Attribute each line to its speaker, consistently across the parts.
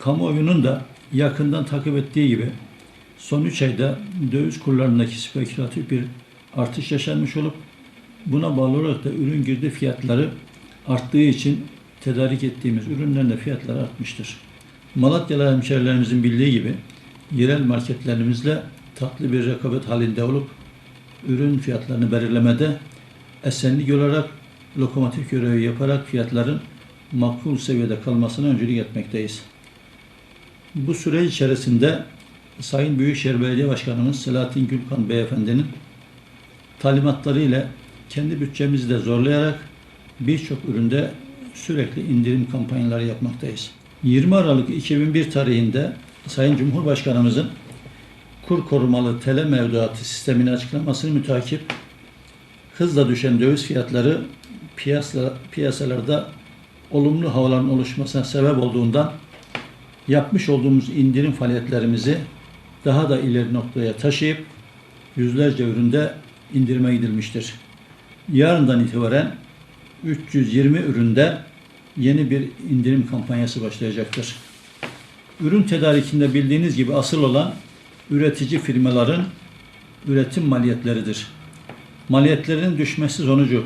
Speaker 1: Kamuoyunun da yakından takip ettiği gibi son 3 ayda döviz kurlarındaki spekülatif bir artış yaşanmış olup buna bağlı olarak da ürün girdi fiyatları arttığı için tedarik ettiğimiz ürünlerin de fiyatları artmıştır. Malatyalı hemşehrilerimizin bildiği gibi yerel marketlerimizle tatlı bir rekabet halinde olup ürün fiyatlarını belirlemede esenlik olarak lokomotif görevi yaparak fiyatların makul seviyede kalmasına öncülük etmekteyiz. Bu süre içerisinde Sayın Büyükşehir Belediye Başkanımız Selahattin Gülkan Beyefendinin talimatları ile kendi bütçemizi de zorlayarak birçok üründe sürekli indirim kampanyaları yapmaktayız. 20 Aralık 2001 tarihinde Sayın Cumhurbaşkanımızın kur korumalı tele mevduatı sistemini açıklamasını mütakip hızla düşen döviz fiyatları piyasa, piyasalarda olumlu havaların oluşmasına sebep olduğundan yapmış olduğumuz indirim faaliyetlerimizi daha da ileri noktaya taşıyıp yüzlerce üründe indirime gidilmiştir. Yarından itibaren 320 üründe yeni bir indirim kampanyası başlayacaktır. Ürün tedarikinde bildiğiniz gibi asıl olan üretici firmaların üretim maliyetleridir. Maliyetlerin düşmesi sonucu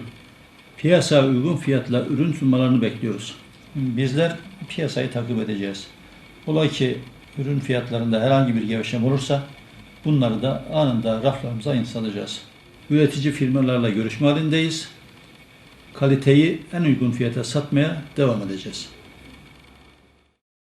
Speaker 1: piyasa uygun fiyatla ürün sunmalarını bekliyoruz. Bizler piyasayı takip edeceğiz. Ola ki ürün fiyatlarında herhangi bir gevşem olursa bunları da anında raflarımıza insalacağız. Üretici firmalarla görüşme halindeyiz. Kaliteyi en uygun fiyata satmaya devam edeceğiz.